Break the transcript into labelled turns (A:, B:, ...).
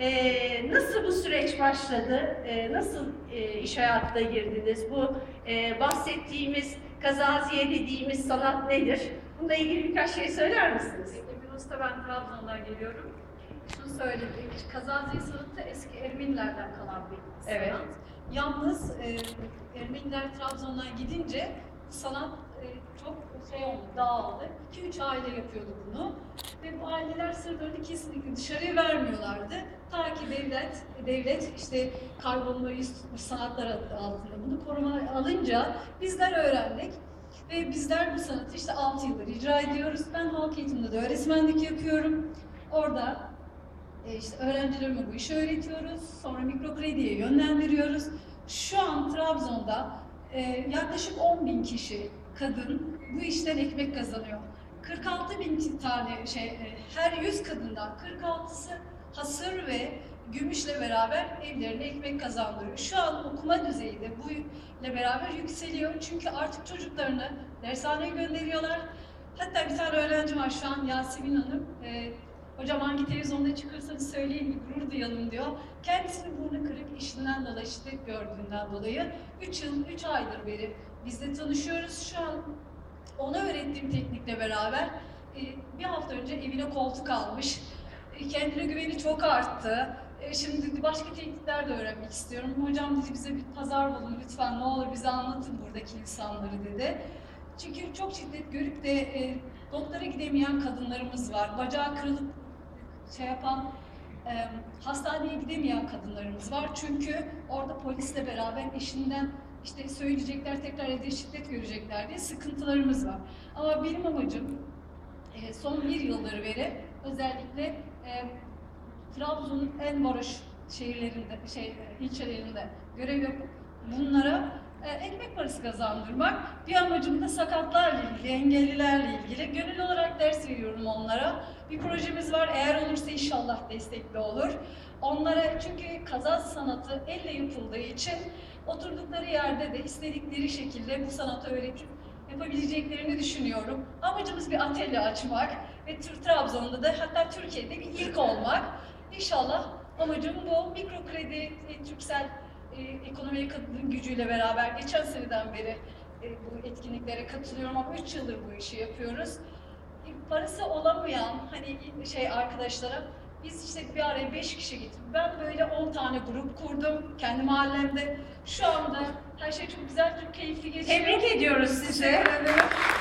A: Ee, nasıl bu süreç başladı? Ee, nasıl e, iş hayatına girdiniz? Bu e, bahsettiğimiz kazaziye dediğimiz sanat nedir? Bununla ilgili birkaç şey söyler misiniz?
B: Emir Usta ben Trabzon'dan geliyorum. Şunu söyledik, Kazaziye sanatı eski Ermenilerden kalan bir sanat.
A: Evet.
B: Yalnız e, Ermeniler Trabzon'dan gidince sanat e, çok şey oldu, dağıldı. 2-3 aile yapıyordu bunu. Ve bu aileler sırlarını kesinlikle dışarıya vermiyorlardı. Ta ki devlet, devlet işte yüz tutmuş sanatlar altında bunu koruma alınca bizler öğrendik. Ve bizler bu sanatı işte 6 yıldır icra ediyoruz. Ben halk eğitiminde de öğretmenlik yapıyorum. Orada e, işte öğrencilerime bu işi öğretiyoruz. Sonra mikrokrediye yönlendiriyoruz. Şu an Trabzon'da e, yaklaşık 10 bin kişi kadın bu işten ekmek kazanıyor. 46 bin tane şey, e, her 100 kadından 46'sı hasır ve gümüşle beraber evlerine ekmek kazandırıyor. Şu an okuma düzeyi de bu ile beraber yükseliyor. Çünkü artık çocuklarını dershaneye gönderiyorlar. Hatta bir tane öğrenci var şu an Yasemin Hanım. E, Hocam hangi televizyonda çıkarsanız söyleyin bir gurur duyalım diyor. Kendisinin burnu kırık işinden dolayı, şiddet gördüğünden dolayı 3 yıl, 3 aydır beri bizle tanışıyoruz. Şu an ona öğrettiğim teknikle beraber e, bir hafta önce evine koltuk almış. E, Kendine güveni çok arttı. E, Şimdi başka teknikler de öğrenmek istiyorum. Hocam dedi bize bir pazar bulun lütfen ne olur bize anlatın buradaki insanları dedi. Çünkü çok şiddet görüp de doktora gidemeyen kadınlarımız var. Bacağı kırılıp şey yapan hastaneye gidemeyen kadınlarımız var. Çünkü orada polisle beraber eşinden işte söyleyecekler tekrar evde şiddet görecekler diye sıkıntılarımız var. Ama benim amacım e, son bir yıldır beri özellikle e, Trabzon'un en varoş şehirlerinde, şey, ilçelerinde görev yapıp bunlara ekmek parası kazandırmak. Bir amacım da sakatlarla ilgili, engellilerle ilgili. Gönüllü olarak ders veriyorum onlara. Bir projemiz var. Eğer olursa inşallah destekli olur. Onlara çünkü kaza sanatı elle yapıldığı için oturdukları yerde de istedikleri şekilde bu sanatı öğretip yapabileceklerini düşünüyorum. Amacımız bir atölye açmak ve Trabzon'da da hatta Türkiye'de bir ilk olmak. İnşallah amacım bu. Mikro kredi, e, Türksel e, ekonomiye kadın gücüyle beraber geçen seneden beri e, bu etkinliklere katılıyorum ama 3 yıldır bu işi yapıyoruz. E, parası olamayan hani şey arkadaşlara biz işte bir araya 5 kişi gittik. Ben böyle 10 tane grup kurdum kendi mahallemde. Şu anda her şey çok güzel, çok keyifli geçiyor.
A: Tebrik ediyoruz sizi. Başarılar.